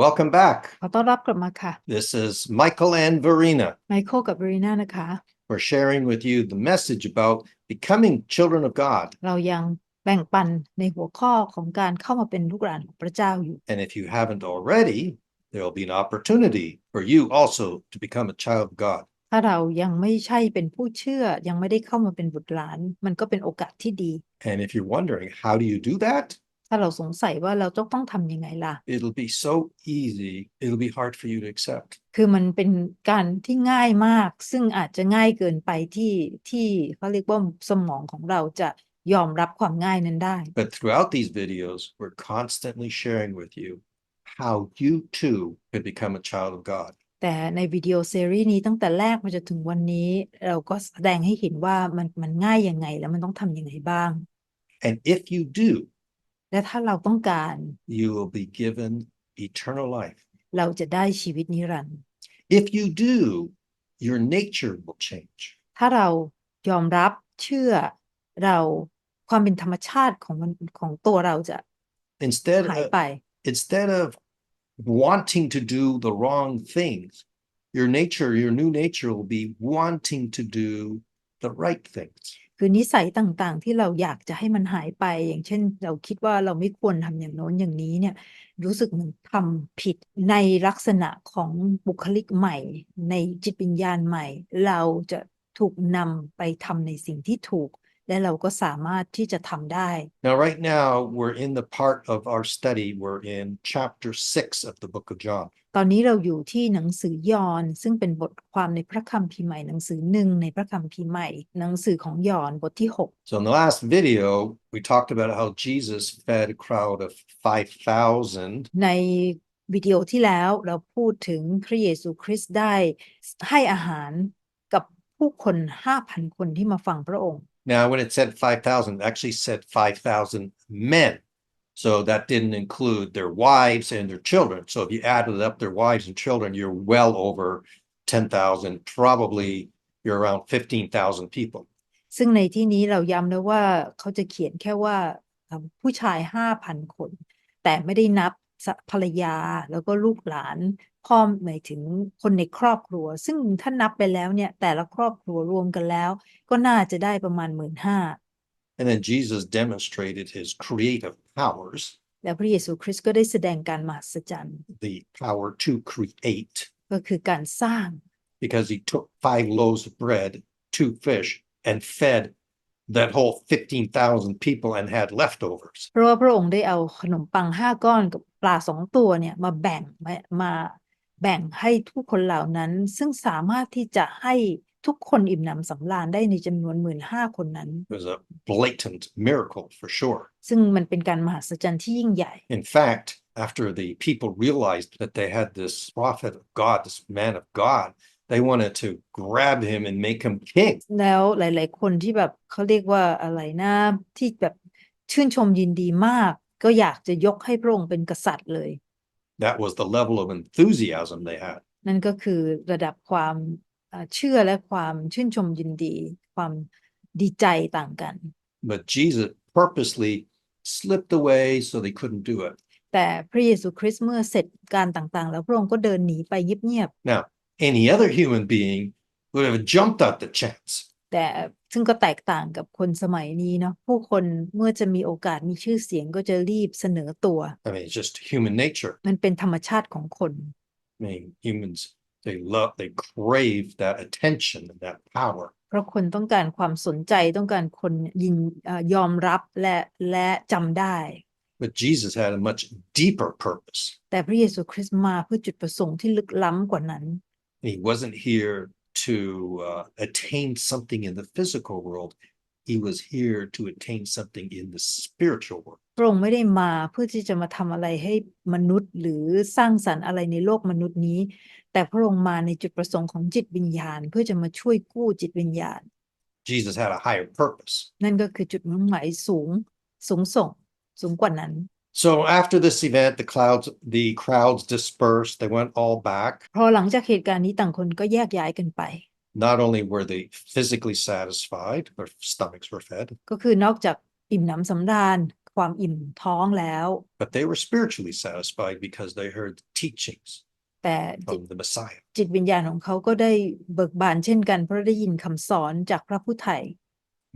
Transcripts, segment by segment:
Welcome back. ขอต้อนรับกลับมาค่ะ This is Michael and Verena. ไมเคิลกับเบรีนานะคะ We're sharing with you the message about becoming children of God. เรายังแบ่งปันในหัวข้อของการเข้ามาเป็นลูกหลานของพระเจ้าอยู่ And if you haven't already, there will be an opportunity for you also to become a child of God. ถ้าเรายังไม่ใช่เป็นผู้เชื่อ ยังไม่ได้เข้ามาเป็นบุตรหลาน มันก็เป็นโอกาสที่ดี And if you're wondering, how do you do that? ถ้าเราสงสัยว่าเราต้องต้องทำยังไงล่ะ It'll be so easy, it'll be hard for you to accept. คือมันเป็นการที่ง่ายมาก ซึ่งอาจจะง่ายเกินไปที่ที่เขาเรียกว่าสมองของเราจะยอมรับความง่ายนั้นได้ But throughout these videos, we're constantly sharing with you how you too could become a child of God. แต่ในวิดีโอซีรีส์นี้ตั้งแต่แรกมาจนถึงวันนี้ เราก็แสดงให้เห็นว่ามันมันง่ายยังไงแล้วมันต้องทำยังไงบ้าง And if you do, และถ้าเราต้องการ you will be given eternal life. เราจะได้ชีวิตนิรันดร์ If you do, your nature will change. ถ้าเรายอมรับเชื่อเราความเป็นธรรมชาติของมันของตัวเราจะ Instead หาย of, ไป instead of wanting to do the wrong things, your nature, your new nature will be wanting to do the right things. คือนิสัยต่างๆ ที่เราอยากจะให้มันหายไป อย่างเช่น เราคิดว่าเราไม่ควรทำอย่างโน้นอย่างนี้เนี่ย รู้สึกเหมือนทำผิดในลักษณะของบุคลิกใหม่ ในจิตวิญญาณใหม่ เราจะถูกนำไปทำในสิ่งที่ถูก และเราก็สามารถที่จะทำได้ Now, right now, we're in the part of our study, we're in chapter six of the book of John. ตอนนี้เราอยู่ที่หนังสือยอห์นซึ่งเป็นบทความในพระคัมภีร์ใหม่หนังสือหนึ่งในพระคัมภีร์ใหม่หนังสือของยอห์นบทที่ So, in the last video, we talked about how Jesus fed a crowd of 5,000 6ในวิดีโอที่แล้วเราพูดถึงพระเยซูคริสต์ได้ให้อาหารกับผู้คน 5,000 คนที่มาฟังพระองค์ Now, when it said 5,000, it actually said 5,000 men. So that didn't include their wives and their children. So if you added up their wives and children, you're well over 10,000. Probably you're around 15,000 people. ซึ่งในที่นี้เราย้ำนะว่าเขาจะเขียนแค่ว่าเอ่อผู้ชาย 5,000 คน แต่ไม่ได้นับสะ ภรรยาแล้วก็ลูกหลานพ่อหมายถึงคนในครอบครัว ซึ่งถ้านับไปแล้วเนี่ย แต่ละครอบครัวรวมกันแล้ว ก็น่าจะได้ประมาณหมื่นห้า And then Jesus demonstrated his creative powers, แล้วพระเยซูคริสต์ก็ได้แสดงการมหัศจรรย์ the power to create, ก็คือการสร้าง because he took five loaves of bread, two fish, and fed that whole 15,000 people and had leftovers. เพราะว่าพระองค์ได้เอาขนมปังห้าก้อนกับ ปลาสองตัวเนี่ยมาแบ่งมามาแบ่งให้ทุกคนเหล่านั้น ซึ่งสามารถที่จะให้ทุกคนอิ่มหนำสำราญได้ในจำนวนหมื่นห้าคนนั้น It was a blatant miracle for sure. ซึ่งมันเป็นการมหัศจรรย์ที่ยิ่งใหญ่ In fact, after the people realized that they had this prophet of God, this man of God, they wanted to grab him and make him king. แล้วหลาย ๆ คนที่แบบเขาเรียกว่าอะไรนะที่แบบชื่นชมยินดีมาก ก็อยากจะยกให้พระองค์เป็นกษัตริย์เลย That was the level of enthusiasm they had. นั่นก็คือระดับความเอ่อเชื่อและความชื่นชมยินดี ความดีใจต่างกัน But Jesus purposely slipped away so they couldn't do it. แต่พระเยซูคริสต์เมื่อเสร็จการต่างๆ แล้วพระองค์ก็เดินหนีไปเงียบ Now, any other human being would have jumped at the chance. ๆแต่ซึ่งก็แตกต่างกับคนสมัยนี้เนาะผู้คนเมื่อจะมีโอกาสมีชื่อเสียงก็จะรีบเสนอตัว I mean, it's just human nature. มันเป็นธรรมชาติของคน I mean, humans, they love, they crave that attention and that power. เพราะคนต้องการความสนใจต้องการคนยินเอ่อยอมรับและและจำได้ But Jesus had a much deeper purpose. แต่พระเยซูคริสต์มาเพื่อจุดประสงค์ที่ลึกล้ำกว่านั้น He wasn't here to uh, attain something in the physical world. He was here to attain something in the spiritual world. พระองค์ไม่ได้มาเพื่อที่จะมาทำอะไรให้มนุษย์หรือสร้างสรรค์อะไรในโลกมนุษย์นี้ แต่พระองค์มาในจุดประสงค์ของจิตวิญญาณ เพื่อจะมาช่วยกู้จิตวิญญาณ Jesus had a higher purpose. นั่นก็คือจุดมุ่งหมายสูงสูงส่งสูงกว่านั้น So after this event, the clouds, the crowds dispersed. They went all back. พอหลังจากเหตุการณ์นี้ต่างคนก็แยกย้ายกันไป Not only were they physically satisfied, their stomachs were fed, ก็คือนอกจากอิ่มหนำสำราญ ความอิ่มท้องแล้ว but they were spiritually satisfied because they heard the teachings แต่จิต from the Messiah. จิตวิญญาณของเขาก็ได้เบิกบานเช่นกัน เพราะได้ยินคำสอนจากพระผู้ไถ่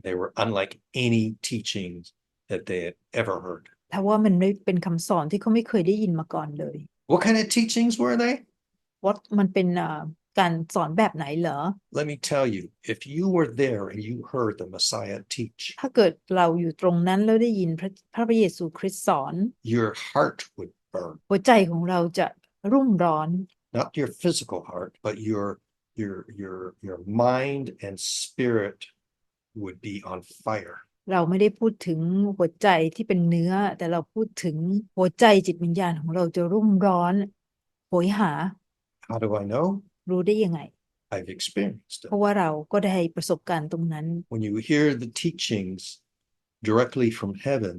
They were unlike any teachings that they had ever heard. เพราะว่ามันไม่เป็นคำสอนที่เขาไม่เคยได้ยินมาก่อนเลย What kind of teachings were they? ว่ามันเป็นอ่าการสอนแบบไหนเหรอ Let me tell you, if you were there and you heard the Messiah teach, ถ้าเกิดเราอยู่ตรงนั้นแล้วได้ยินพระพระเยซูคริสต์สอน your heart would burn. หัวใจของเราจะรุ่มร้อน Not your physical heart, but your your your your mind and spirit would be on fire. เราไม่ได้พูดถึงหัวใจที่เป็นเนื้อ แต่เราพูดถึงหัวใจจิตวิญญาณของเราจะรุ่มร้อนโหยหา How do I know? รู้ได้ยังไง I've experienced เพ it. ราะว่าเราก็ได้ประสบการณ์ตรงนั้น When you hear the teachings directly from heaven,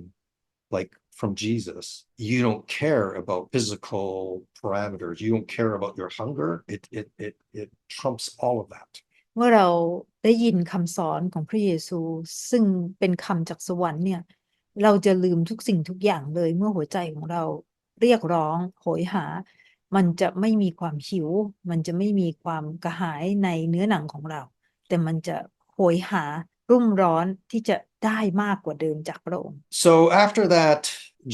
like from Jesus, you don't care about physical parameters. You don't care about your hunger. It it it it trumps all of that. เมื่อเราได้ยินคำสอนของพระเยซู ซึ่งเป็นคำจากสวรรค์เนี่ย เราจะลืมทุกสิ่งทุกอย่างเลย เมื่อหัวใจของเราเรียกร้องโหยหา มันจะไม่มีความหิว มันจะไม่มีความกระหายในเนื้อหนังของเรา แต่มันจะโหยหารุ่มร้อนที่จะได้มากกว่าเดิมจากพระองค์ So after that,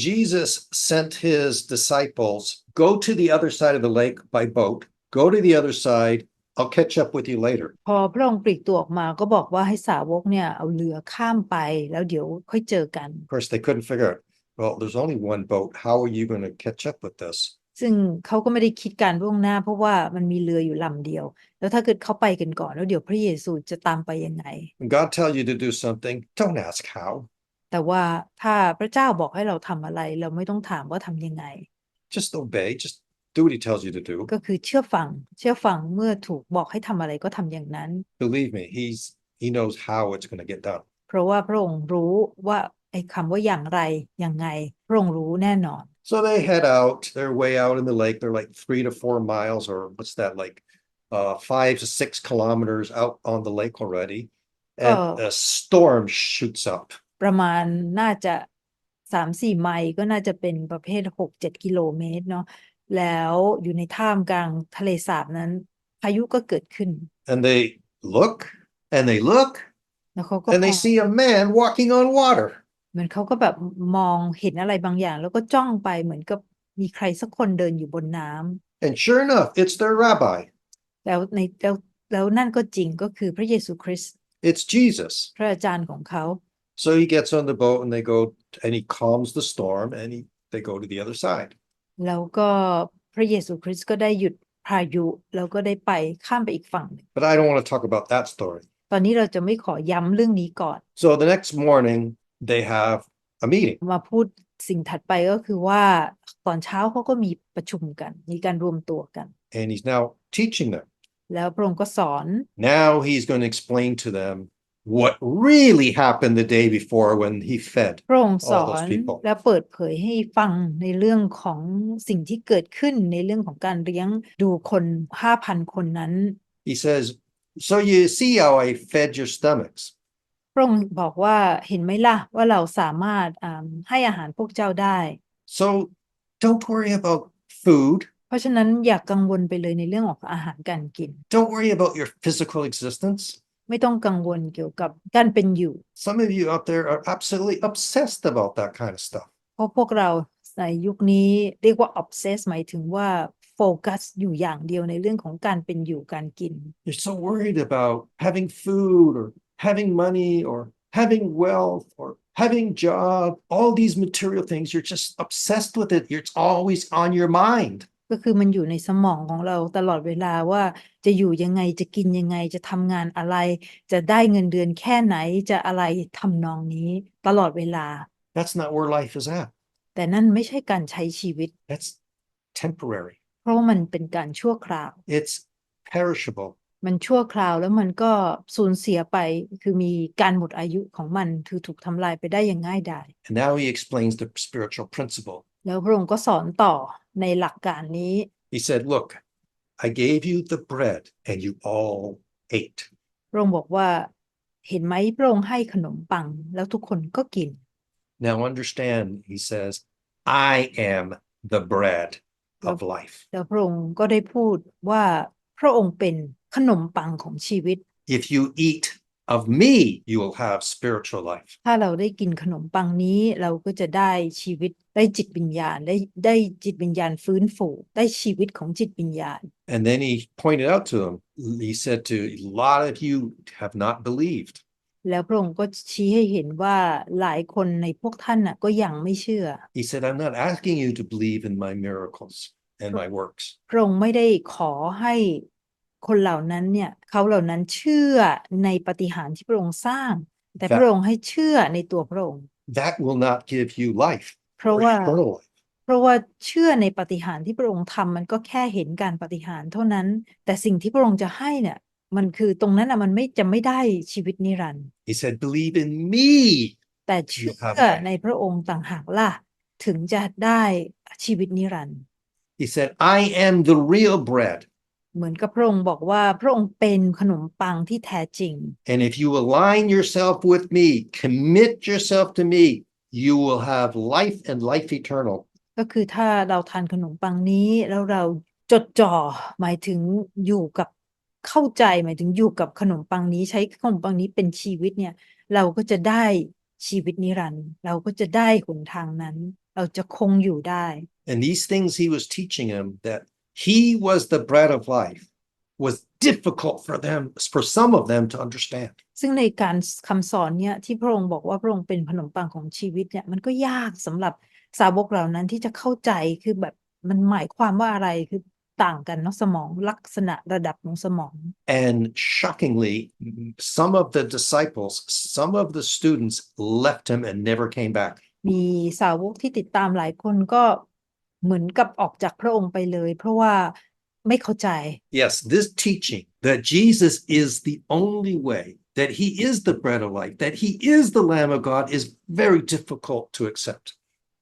Jesus sent his disciples, go to the other side of the lake by boat, go to the other side. I'll catch up with you later. พอพระองค์ปลีกตัวออกมาก็บอกว่าให้สาวกเนี่ยเอาเรือข้ามไปแล้วเดี๋ยวค่อยเจอกัน Of course, they couldn't figure out, well, there's only one boat. How are you going to catch up with this? ซึ่งเขาก็ไม่ได้คิดการล่วงหน้า เพราะว่ามันมีเรืออยู่ลำเดียว แล้วถ้าเกิดเขาไปกันก่อนแล้วเดี๋ยวพระเยซูจะตามไปยังไง When God tells you to do something, don't ask how. แต่ว่าถ้าพระเจ้าบอกให้เราทำอะไร เราไม่ต้องถามว่าทำยังไง Just obey. Just do what he tells you to do. ก็คือเชื่อฟัง เชื่อฟังเมื่อถูกบอกให้ทำอะไรก็ทำอย่างนั้น Believe me, he's he knows how it's going to get done. เพราะว่าพระองค์รู้ว่าไอ้คำว่าอย่างไรยังไงพระองค์รู้แน่นอน So they head out. They're way out in the lake. They're like three to four miles, or what's that like, uh, five to six kilometers out on the lake already, and Oh. a storm shoots up. ประมาณน่าจะสามสี่ไมล์ก็น่าจะเป็นประเภทหกเจ็ดกิโลเมตรเนาะ แล้วอยู่ในท่ามกลางทะเลสาบนั้น พายุก็เกิดขึ้น And they look, and they look, แล้วเขาก็ and ม they อง see a man walking on water. เหมือนเขาก็แบบมองเห็นอะไรบางอย่าง แล้วก็จ้องไปเหมือนกับมีใครสักคนเดินอยู่บนน้ำ And sure enough, it's their rabbi. แล้วในแล้วแล้วนั่นก็จริงก็คือพระเยซูคริสต์ It's Jesus. พระอาจารย์ของเขา So he gets on the boat, and they go, and he calms the storm, and he they go to the other side. แล้วก็พระเยซูคริสต์ก็ได้หยุดพายุ แล้วก็ได้ไปข้ามไปอีกฝั่งหนึ่ง But I don't want to talk about that story. ตอนนี้เราจะไม่ขอย้ำเรื่องนี้ก่อน So the next morning, they have a meeting. มาพูดสิ่งถัดไปก็คือว่าตอนเช้าเขาก็มีประชุมกัน มีการรวมตัวกัน and he's now teaching them. แล้วพระองค์ก็สอน Now he's going to explain to them what really happened the day before when he fed. พระองค์ส all อ those น people และเปิดเผยให้ฟังในเรื่องของสิ่งที่เกิดขึ้นในเรื่องของการเลี้ยงดูคนห้าพันคนนั้น He says, So you see how I fed your stomachs. พระองค์บอกว่าเห็นไหมล่ะว่าเราสามารถอ่าให้อาหารพวกเจ้าได้ So don't worry about food. เพราะฉะนั้นอย่ากกังวลไปเลยในเรื่องของอาหารการกิน Don't worry about your physical existence. ไม่ต้องกังวลเกี่ยวกับการเป็นอยู่ Some of you out there are absolutely obsessed about that kind of stuff. เพราะพวกเราในยุคนี้เรียกว่า obsess หมายถึงว่าโฟกัสอยู่อย่างเดียวในเรื่องของการเป็นอยู่การกิน You're so worried about having food or having money or having wealth or having job, all these material things. You're just obsessed with it. It's always on your mind. ก็คือมันอยู่ในสมองของเราตลอดเวลาว่าจะอยู่ยังไงจะกินยังไงจะทำงานอะไร จะได้เงินเดือนแค่ไหนจะอะไรทำนองนี้ตลอดเวลา That's not where life is at. แต่นั่นไม่ใช่การใช้ชีวิต That's temporary. เพราะว่ามันเป็นการชั่วคราว It's perishable. มันชั่วคราวแล้วมันก็สูญเสียไปคือมีการหมดอายุของมันคือถูกทำลายไปได้อย่างง่ายดาย And now he explains the spiritual principle. แล้วพระองค์ก็สอนต่อ ในหลักการนี้ He said, Look, I gave you the bread and you all ate. พระองค์บอกว่า เห็นไหมพระองค์ให้ขนมปังแล้วทุกคนก็กิน Now understand, he says, I am the bread of life. แล้วพระองค์ก็ได้พูดว่าพระองค์เป็นขนมปังของชีวิต If you eat of me, you will have spiritual life. ถ้าเราได้กินขนมปังนี้เราก็จะได้ชีวิตได้จิตวิญญาณได้ได้จิตวิญญาณฟื้นฟูได้ชีวิตของจิตวิญญาณ And then he pointed out to him, he said to a lot of you have not believed. แล้วพระองค์ก็ชี้ให้เห็นว่าหลายคนในพวกท่านน่ะก็ยังไม่เชื่อ He said, I'm not asking you to believe in my miracles and my works. พระองค์ไม่ได้ขอให้ คนเหล่านั้นเนี่ยเขาเหล่านั้นเชื่อในปาฏิหารย์ที่พระองค์สร้าง แต่ครับพระองค์ให้เชื่อในตัวพระองค์ That will not give you life เพราะ or ว่า eternal life. เพราะว่าเชื่อในปาฏิหารย์ที่พระองค์ทำมันก็แค่เห็นการปาฏิหารย์เท่านั้น แต่สิ่งที่พระองค์จะให้เนี่ย มันคือตรงนั้นอะมันไม่จะไม่ได้ชีวิตนิรันดร์ He said, believe in me. แต่เชื่อ have ในพระองค์ต่างหากล่ะ ถึงจะได้ชีวิตนิรันดร์ He said, I am the real bread. เหมือนกับพระองค์บอกว่าพระองค์เป็นขนมปังที่แท้จริง And if you align yourself with me, commit yourself to me, you will have life and life eternal. ก็คือถ้าเราทานขนมปังนี้แล้วเราจดจ่อหมายถึงอยู่กับเข้าใจหมายถึงอยู่กับขนมปังนี้ใช้ขนมปังนี้เป็นชีวิตเนี่ย เราก็จะได้ชีวิตนิรันดร์เราก็จะได้หนทางนั้น เราจะคงอยู่ได้ And these things he was teaching him that he was the bread of life was difficult for them, for some of them to understand. ซึ่งในการคำสอนเนี่ยที่พระองค์บอกว่าพระองค์เป็นขนมปังของชีวิตเนี่ยมันก็ยากสำหรับสาวกเหล่านั้นที่จะเข้าใจคือแบบมันหมายความว่าอะไรคือต่างกันเนาะสมองลักษณะระดับของสมอง And shockingly, some of the disciples, some of the students left him and never came back. มีสาวกที่ติดตามหลายคนก็ เหมือนกับออกจากพระองค์ไปเลย เพราะว่าไม่เข้าใจ Yes, this teaching that Jesus is the only way, that he is the bread of life, that he is the Lamb of God is very difficult to accept.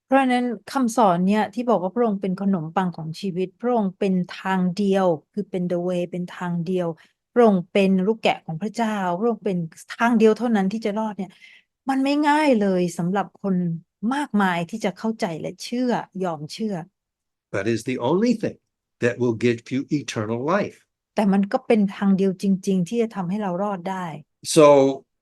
เพราะฉะนั้นคำสอนเนี่ยที่บอกว่าพระองค์เป็นขนมปังของชีวิต พระองค์เป็นทางเดียว คือเป็น the way เป็นทางเดียว พระองค์เป็นลูกแกะของพระเจ้า พระองค์เป็นทางเดียวเท่านั้นที่จะรอดเนี่ย มันไม่ง่ายเลยสำหรับคน มากมายที่จะเข้าใจและเชื่อยอมเชื่อ That is the only thing that will give you eternal life. แต่มันก็เป็นทางเดียวจริง ๆ ที่จะทำให้เรารอดได้ So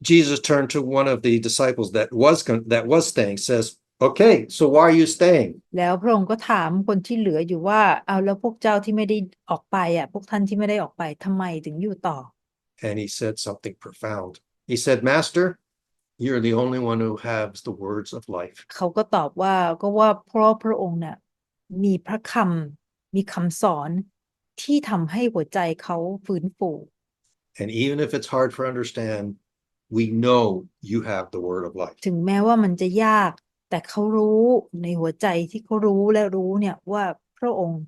Jesus turned to one of the disciples that was gon- that was staying, says, "Okay, so why are you staying?" แล้วพระองค์ก็ถามคนที่เหลืออยู่ว่า เอาแล้วพวกเจ้าที่ไม่ได้ออกไปอะ พวกท่านที่ไม่ได้ออกไปทำไมถึงอยู่ต่อ And he said something profound. He said, "Master, you're the only one who has the words of life." เขาก็ตอบว่าก็ว่าเพราะพระองค์เนี่ยมีพระคำมีคำสอนที่ทำให้หัวใจเขาฟื้นฟู And even if it's hard for understand, we know you have the word of life. ถึงแม้ว่ามันจะยาก แต่เขารู้ในหัวใจที่เขารู้และรู้เนี่ยว่าพระองค์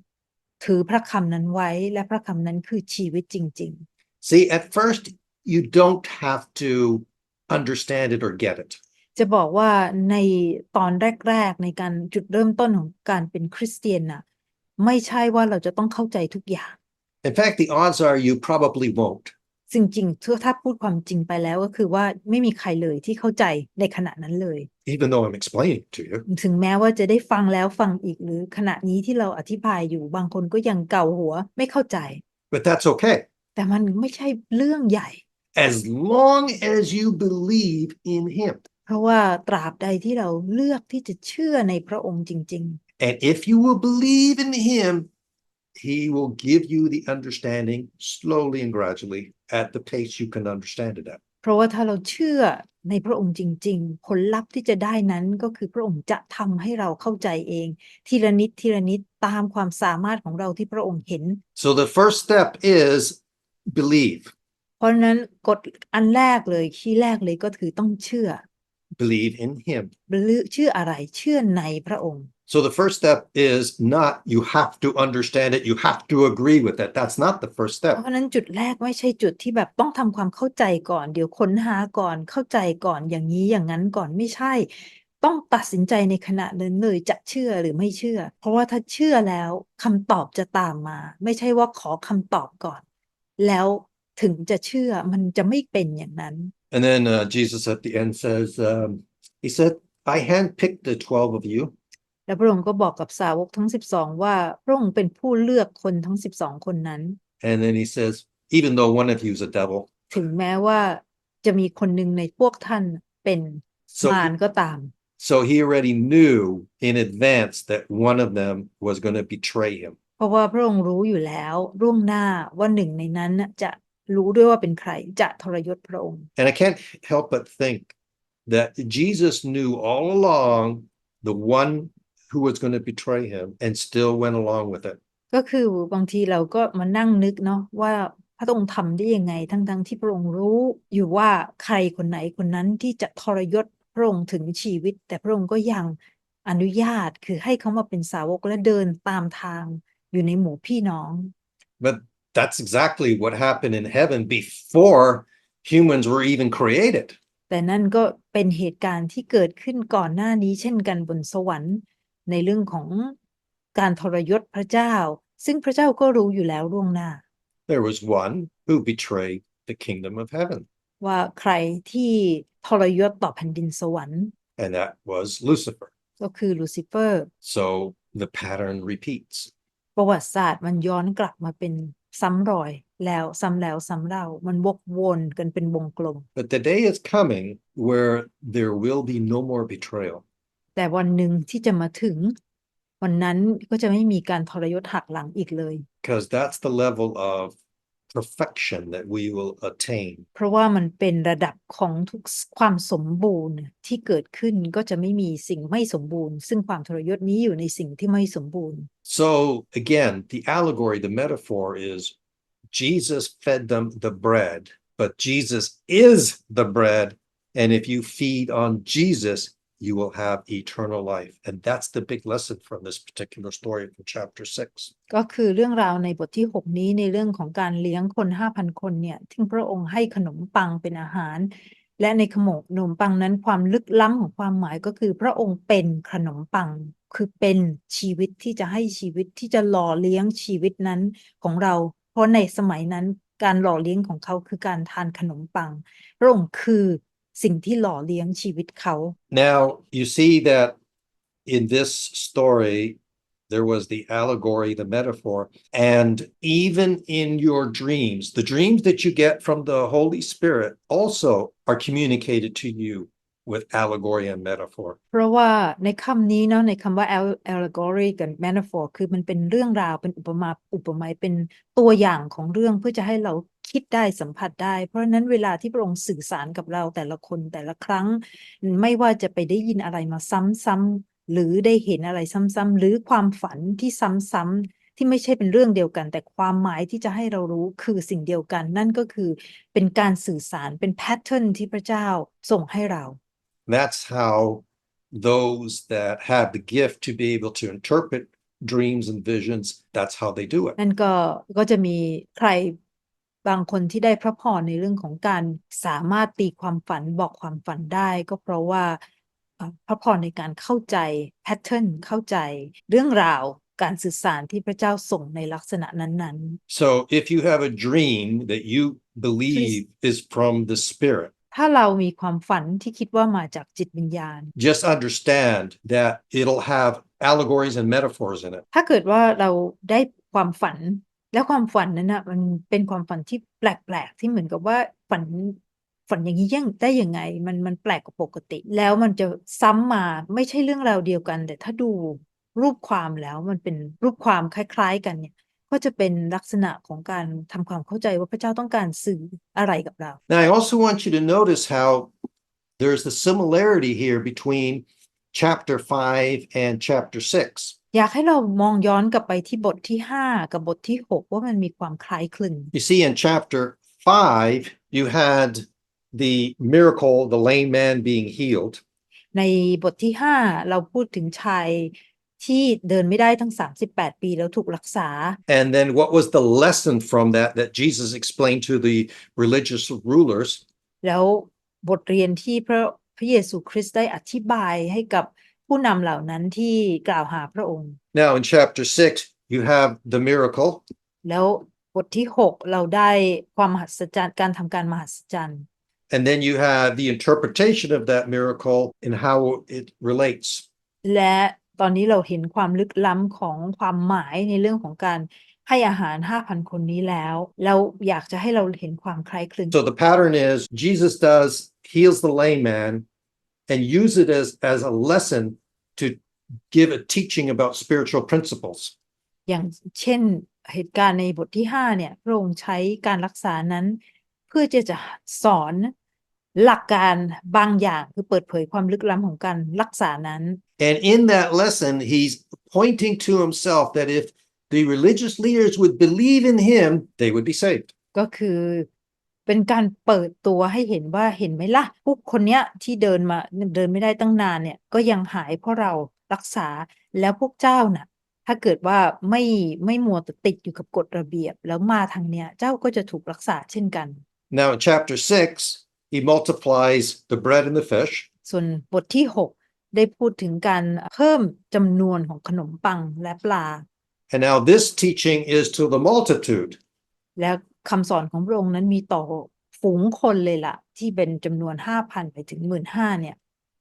ถือพระคำนั้นไว้และพระคำนั้นคือชีวิตจริง See, at first, you don't have to understand it or get it. ๆจะบอกว่าในตอนแรก ๆ ในการจุดเริ่มต้นของการเป็นคริสเตียนน่ะไม่ใช่ว่าเราจะต้องเข้าใจทุกอย่าง In fact, the odds are you probably won't. จริงๆถ้าถ้าพูดความจริงไปแล้วก็คือว่าไม่มีใครเลยที่เข้าใจในขณะนั้นเลย even though I'm explaining to you. ถึงแม้ว่าจะได้ฟังแล้วฟังอีกหรือขณะนี้ที่เราอธิบายอยู่บางคนก็ยังเกาหัวไม่เข้าใจ But that's okay. แต่มันไม่ใช่เรื่องใหญ่ As long as you believe in Him. เพราะว่าตราบใดที่เราเลือกที่จะเชื่อในพระองค์จริง And if you will believe in Him, He will give you the understanding slowly and gradually at the pace you can understand it at. ๆ เพราะว่าถ้าเราเชื่อในพระองค์จริง ๆ ผลลัพธ์ที่จะได้นั้นก็คือพระองค์จะทำให้เราเข้าใจเอง ทีละนิดทีละนิดตามความสามารถของเราที่พระองค์เห็น So the first step is believe. เพราะฉะนั้นกฎอันแรกเลยขี้แรกเลยก็คือต้องเชื่อ Believe in Him. หรือเชื่ออะไรเชื่อในพระองค์ So the first step is not you have to understand it, you have to agree with it. That's not the first เพราะ step. ฉะนั้นจุดแรกไม่ใช่จุดที่แบบต้องทำความเข้าใจก่อน เดี๋ยวค้นหาก่อนเข้าใจก่อนอย่างนี้อย่างนั้นก่อนไม่ใช่ ต้องตัดสินใจในขณะนั้นเลยจะเชื่อหรือไม่เชื่อ เพราะว่าถ้าเชื่อแล้วคำตอบจะตามมา ไม่ใช่ว่าขอคำตอบก่อน แล้ว ถึงจะเชื่อมันจะไม่เป็นอย่างนั้น And then uh, Jesus at the end says, um, He said, I handpicked the 12 of you และพระองค์ก็บอกกับสาวกทั้งสิบสองว่าพระองค์เป็นผู้เลือกคนทั้งสิบสองคนนั้น and then he says even though one of you is a devil ถึงแม้ว่าจะมีคนหนึ่งในพวกท่านเป็น so มารก็ตาม so he already knew in advance that one of them was going to betray him เพราะว่าพระองค์รู้อยู่แล้วร่วงหน้าว่าหนึ่งในนั้นน่ะจะ รู้ด้วยว่าเป็นใครจะทรยศพระองค์ and I can't help but think that Jesus knew all along the one who was going to betray him and still went along with it ก็คือบางทีเราก็มานั่งนึกเนาะว่าพระองค์ทำได้ยังไง ทั้งๆที่พระองค์รู้อยู่ว่าใครคนไหนคนนั้นที่จะทรยศพระองค์ถึงชีวิต แต่พระองค์ก็ยังอนุญาตคือให้เขามาเป็นสาวกและเดินตามทางอยู่ในหมู่พี่น้อง but that's exactly what happened in heaven before humans were even created แต่นั่นก็เป็นเหตุการณ์ที่เกิดขึ้นก่อนหน้านี้เช่นกันบนสวรรค์ในเรื่องของการทรยศพระเจ้า ซึ่งพระเจ้าก็รู้อยู่แล้วล่วงหน้า there was one who betrayed the kingdom of heaven ว่าใครที่ทรยศต่อแผ่นดินสวรรค์ and that was Lucifer ก็คือลูซิเฟอร์ so the pattern repeats ประวัติศาสตร์มันย้อนกลับมาเป็น ซ้ำรอยแล้วซ้ำแล้วซ้ำเล่ามันวกวนกันเป็นวงกลม but the day is coming where there will be no more betrayal แต่วันหนึ่งที่จะมาถึง วันนั้นก็จะไม่มีการทรยศหักหลังอีกเลย because that's the level of perfection that we will attain เพราะว่ามันเป็นระดับของทุกความสมบูรณ์ที่เกิดขึ้นก็จะไม่มีสิ่งไม่สมบูรณ์ ซึ่งความทรยศนี้อยู่ในสิ่งที่ไม่สมบูรณ์ so again the allegory the metaphor is Jesus fed them the bread but Jesus is the bread and if you feed on Jesus you will have eternal life and that's the big lesson from this particular story from chapter 6 ก็คือเรื่องราวในบทที่ 6 นี้ในเรื่องของการเลี้ยงคน 5,000 คนเนี่ยที่พระองค์ให้ขนมปังเป็นอาหาร และในขโมกขนมปังนั้นความลึกล้ำของความหมายก็คือพระองค์เป็นขนมปัง คือเป็นชีวิตที่จะให้ชีวิตที่จะหล่อเลี้ยงชีวิตนั้นของเรา เพราะในสมัยนั้นการหล่อเลี้ยงของเขาคือการทานขนมปัง พระองค์คือ สิ่งที่หล่อเลี้ยงชีวิตเขา Now, you see that in this story, there was the allegory, the metaphor, and even in your dreams, the dreams that you get from the Holy Spirit also are communicated to you with allegory and metaphor. เพราะว่าในคำนี้เนาะในคำว่า al- allegory กับ metaphor คือมันเป็นเรื่องราวเป็นอุปมาอุปไมยเป็นตัวอย่างของเรื่องเพื่อจะให้เรา คิดได้สัมผัสได้ เพราะฉะนั้นเวลาที่พระองค์สื่อสารกับเราแต่ละคนแต่ละครั้ง ไม่ว่าจะไปได้ยินอะไรมาซ้ำๆหรือได้เห็นอะไรซ้ำๆหรือความฝันที่ซ้ำๆที่ไม่ใช่เป็นเรื่องเดียวกัน แต่ความหมายที่จะให้เรารู้คือสิ่งเดียวกัน นั่นก็คือเป็นการสื่อสารเป็นแพทเทิร์นที่พระเจ้าส่งให้เรา That's how those that have the gift to be able to interpret dreams and visions, that's how they do it. นั่นก็ก็จะมีใคร บางคนที่ได้พระพรในเรื่องของการสามารถตีความฝันบอกความฝันได้ ก็เพราะว่าเอ่อพระพรในการเข้าใจแพทเทิร์นเข้าใจเรื่องราวการสื่อสารที่พระเจ้าส่งในลักษณะนั้น So if you have a dream that you believe is from the Spirit, ๆถ้าเรามีความฝันที่คิดว่ามาจากจิตวิญญาณ just understand that it'll have allegories and metaphors in it. ถ้าเกิดว่าเราได้ความฝัน แล้วความฝันนั้นนะมันเป็นความฝันที่แปลกๆ ที่เหมือนกับว่าฝันฝันอย่างนี้ยังได้ยังไง มันมันแปลกกว่าปกติ แล้วมันจะซ้ำมาไม่ใช่เรื่องราวเดียวกัน แต่ถ้าดูรูปความแล้วมันเป็นรูปความคล้าย ๆ กันเนี่ยก็จะเป็นลักษณะของการทำความเข้าใจว่าพระเจ้าต้องการสื่ออะไรกับเรา Now, I also want you to notice how there's the similarity here between chapter 5 and chapter 6. อยากให้เรามองย้อนกลับไปที่บทที่ 5 กับบทที่ 6 ว่ามันมีความคล้ายคลึง You see, in chapter 5, you had the miracle, the lame man being healed. ในบทที่ 5 เราพูดถึงชายที่เดินไม่ได้ทั้ง 38 ปีแล้วถูกรักษา And then what was the lesson from that that Jesus explained to the religious rulers? แล้วบทเรียนที่พระพระเยซูคริสต์ได้อธิบายให้กับ ผู้นำเหล่านั้นที่กล่าวหาพระองค์ Now, in chapter 6, you have the miracle. แล้วบทที่6เราได้ความมหัศจรรย์การทำการมหัศจรรย์ And then you have the interpretation of that miracle and how it relates. และตอนนี้เราเห็นความลึกล้ำของความหมายในเรื่องของการให้อาหาร 5,000 คนนี้แล้ว เราอยากจะให้เราเห็นความคล้ายคลึง So the pattern is Jesus does heals the lame man and use it as, as a lesson to give a teaching about spiritual principles. อย่างเช่นเหตุการณ์ในบทที่ 5 เนี่ย พระองค์ใช้การรักษานั้น เพื่อที่จะสอนหลักการบางอย่างคือเปิดเผยความลึกล้ำของการรักษานั้น And in that lesson, he's pointing to himself that if the religious leaders would believe in him, they would be saved. ก็คือ เป็นการเปิดตัวให้เห็นว่าเห็นไหมล่ะพวกคนเนี้ยที่เดินมาเดินไม่ได้ตั้งนานเนี่ยก็ยังหายเพราะเรารักษาแล้วพวกเจ้าน่ะ ถ้าเกิดว่าไม่ไม่มัวแต่ติดอยู่กับกฎระเบียบ แล้วมาทางเนี้ยเจ้าก็จะถูกรักษาเช่นกัน Now, in chapter six, he multiplies the bread and the fish. ส่วนบทที่ 6 ได้พูดถึงการเพิ่มจำนวนของขนมปังและปลา And now this teaching is to the multitude. และ คำสอนของพระองค์นั้นมีต่อฝูงคนเลยล่ะที่เป็นจำนวน5,000ไปถึง15,000เนี่ย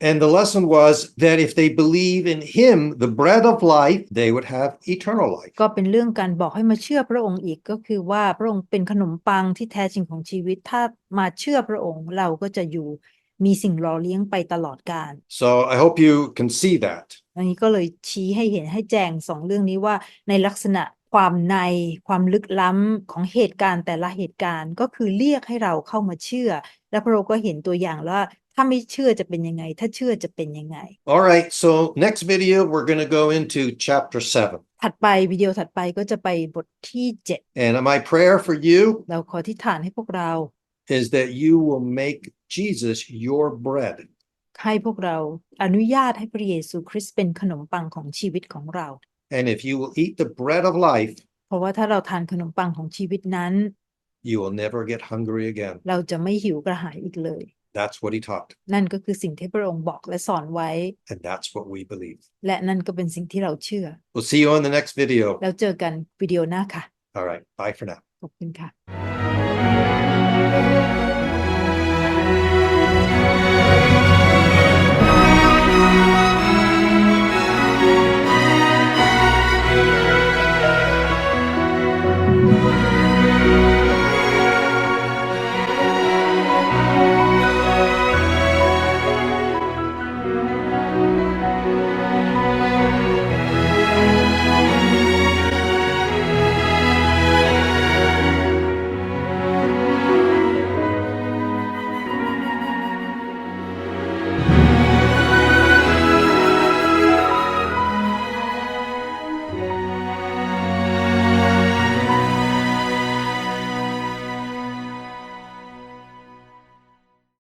And the lesson was that if they believe in him, the bread of life, they would have eternal life. ก็เป็นเรื่องการบอกให้มาเชื่อพระองค์อีกก็คือว่าพระองค์เป็นขนมปังที่แท้จริงของชีวิตถ้ามาเชื่อพระองค์เราก็จะอยู่มีสิ่งหล่อเลี้ยงไปตลอดกาล So I hope you can see that. อันนี้ก็เลยชี้ให้เห็นให้แจงสองเรื่องนี้ว่าในลักษณะ ความในความลึกล้ำของเหตุการณ์แต่ละเหตุการณ์ก็คือเรียกให้เราเข้ามาเชื่อ และพระองค์ก็เห็นตัวอย่างแล้วว่าถ้าไม่เชื่อจะเป็นยังไง ถ้าเชื่อจะเป็นยังไง All right. So next video, we're going to go into chapter seven. ถัดไปวิดีโอถัดไปก็จะไปบทที่ And my prayer for you 7เราขอที่ฐานให้พวกเรา is that you will make Jesus your bread. ให้พวกเราอนุญาตให้พระเยซูคริสต์เป็นขนมปังของชีวิตของเรา And if you will eat the bread of life, เพราะว่าถ้าเราทานขนมปังของชีวิตนั้น you will never get hungry again. เราจะไม่หิวกระหายอีกเลย That's what he taught. นั่นก็คือสิ่งที่พระองค์บอกและสอนไว้ And that's what we believe. และนั่นก็เป็นสิ่งที่เราเชื่อ We'll see you on the next video. แล้วเจอกันวิดีโอหน้าค่ะ All right. Bye for now. ขอบคุณค่ะ